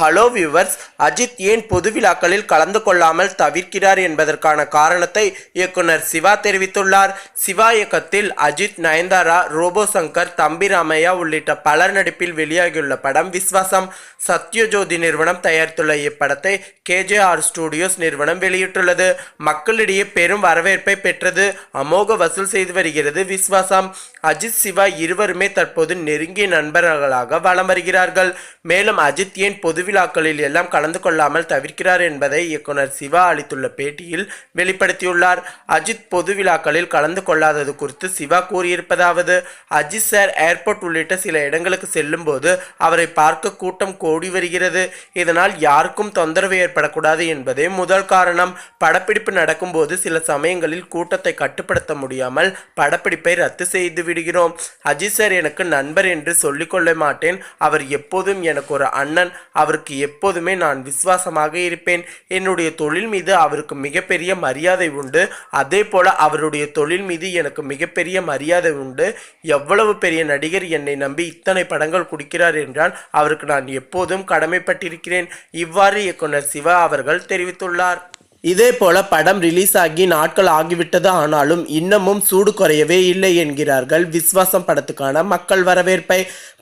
Hello viewers Ajith ஏன் பொது விழாக்களில் கலந்து கொள்ளாமல் தவிர்க்கிறார் என்பதற்கான காரணத்தை இயக்குனர் சிவா தெரிவித்துள்ளார். சிவா இயக்கத்தில் அஜித் நயன்தாரா ரோபோ சங்கர் தம்பி ராமையா உள்ளிட்ட பலர் நடிப்பில் வெளியாகியுள்ள படம் விஸ்வாசம். சத்யஜோதி நிறுவனம் தயாரித்துள்ள இப்படத்தை கேஜேஆர் ஸ்டுடியோஸ் நிறுவனம் வெளியிட்டுள்ளது. மக்களிடையே பெரும் வரவேற்பை பெற்றது. அமோக வசூல் செய்து வருகிறது விஸ்வாசம். அஜித் சிவா இருவருமே தற்போது நெருங்கிய நண்பர்களாக வலம் வருகிறார்கள். மேலும் அஜித் ஏன் பொது விழாக்களில் எல்லாம் கலந்து கொள்ளாமல் தவிர்க்கிறார் என்பதை இயக்குனர் சிவா அளித்துள்ள பேட்டியில் வெளிப்படுத்தியுள்ளார். அஜித் பொது விழாக்களில் கலந்து கொள்ளாதது குறித்து சிவா கூறியிருப்பதாவது அஜித் சார் ஏர்போர்ட் உள்ளிட்ட சில இடங்களுக்கு செல்லும் போது அவரை பார்க்க கூட்டம் கோடி வருகிறது. இதனால் யாருக்கும் தொந்தரவு ஏற்படக்கூடாது என்பதே முதல் காரணம். படப்பிடிப்பு நடக்கும்போது சில சமயங்களில் கூட்டத்தை கட்டுப்படுத்த முடியாமல் படப்பிடிப்பை ரத்து செய்து விடுகிறோம். அஜித் சார் எனக்கு நண்பர் என்று சொல்லிக்கொள்ள மாட்டேன். அவர் எப்போதும் எனக்கு ஒரு அண்ணன். அவர் அவருக்கு எப்போதுமே நான் விசுவாசமாக இருப்பேன். என்னுடைய தொழில் மீது அவருக்கு மிகப்பெரிய மரியாதை உண்டு. அதே போல அவருடைய தொழில் மீது எனக்கு மிகப்பெரிய மரியாதை உண்டு. எவ்வளவு பெரிய நடிகர் என்னை நம்பி இத்தனை படங்கள் கொடுக்கிறார் என்றால் அவருக்கு நான் எப்போதும் கடமைப்பட்டிருக்கிறேன். இவ்வாறு இயக்குனர் சிவா அவர்கள் தெரிவித்துள்ளார். இதே போல படம் ரிலீஸ் ஆகி நாட்கள் ஆகிவிட்டது. ஆனாலும் இன்னமும் சூடு குறையவே இல்லை என்கிறார்கள். விஸ்வாசம் படத்துக்கான மக்கள் வரவேற்பை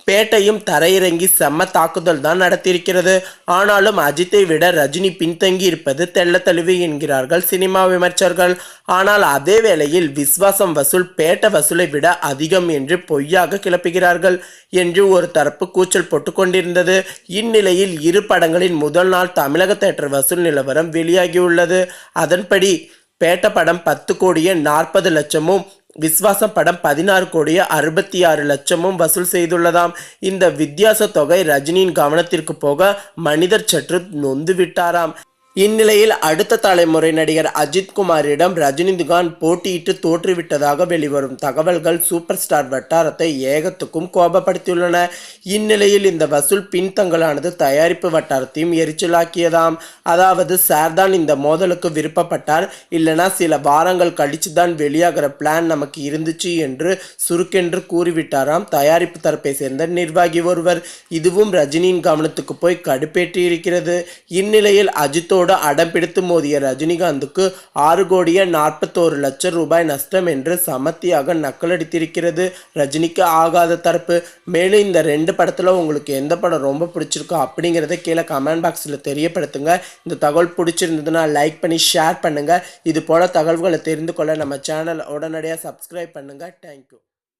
பேட்டையும் தரையிறங்கி செம்ம தாக்குதல் தான் நடத்தியிருக்கிறது. ஆனாலும் அஜித்தை விட ரஜினி பின்தங்கி இருப்பது தெள்ள தெளிவு என்கிறார்கள் சினிமா விமர்சகர்கள். ஆனால் அதே வேளையில் விஸ்வாசம் வசூல் பேட்ட வசூலை விட அதிகம் என்று பொய்யாக கிளப்புகிறார்கள் என்று ஒரு தரப்பு கூச்சல் போட்டு கொண்டிருந்தது. இந்நிலையில் இரு படங்களின் முதல் நாள் தமிழக தேட்டர் வசூல் நிலவரம் வெளியாகியுள்ளது. அதன்படி பேட்ட படம் பத்து கோடியே நாற்பது லட்சமும் விஸ்வாசம் படம் பதினாறு கோடியே அறுபத்தி ஆறு லட்சமும் வசூல் செய்துள்ளதாம். இந்த வித்தியாச தொகை ரஜினியின் கவனத்திற்கு போக மனிதர் சற்று நொந்து விட்டாராம். இந்நிலையில் அடுத்த தலைமுறை நடிகர் அஜித் குமாரிடம் ரஜினிகாந்த் போட்டியிட்டு தோற்றுவிட்டதாக வெளிவரும் தகவல்கள் சூப்பர் ஸ்டார் வட்டாரத்தை ஏகத்துக்கும் கோபப்படுத்தியுள்ளன. இந்நிலையில் இந்த வசூல் பின்தங்கலானது தயாரிப்பு வட்டாரத்தையும் எரிச்சலாக்கியதாம். அதாவது சார்தான் இந்த மோதலுக்கு விருப்பப்பட்டார். இல்லைனா சில வாரங்கள் கழிச்சு தான் வெளியாகிற பிளான் நமக்கு இருந்துச்சு என்று சுருக்கென்று கூறிவிட்டாராம் தயாரிப்பு தரப்பை சேர்ந்த நிர்வாகி ஒருவர். இதுவும் ரஜினியின் கவனத்துக்கு போய் கடுப்பேற்றி இருக்கிறது இந்நிலையில் அஜித்தோடு அடம் பிடித்து மோதிய ரஜினிகாந்துக்கு ஆறு கோடியே நாற்பத்தோரு லட்சம் ரூபாய் நஷ்டம் என்று சமத்தியாக நக்கலடித்திருக்கிறது. ரஜினிக்கு ஆகாத தரப்பு. மேலும் இந்த ரெண்டு படத்தில் உங்களுக்கு எந்த படம் ரொம்ப பிடிச்சிருக்கோ அப்படிங்கிறத கீழே கமெண்ட் பாக்ஸில் தெரியப்படுத்துங்க. இந்த தகவல் பிடிச்சிருந்ததுன்னா லைக் பண்ணி ஷேர் பண்ணுங்கள் இது போல் தகவல்களை தெரிந்து கொள்ள நம்ம சேனல் உடனடியாக சப்ஸ்கிரைப் பண்ணுங்கள் தேங்க்யூ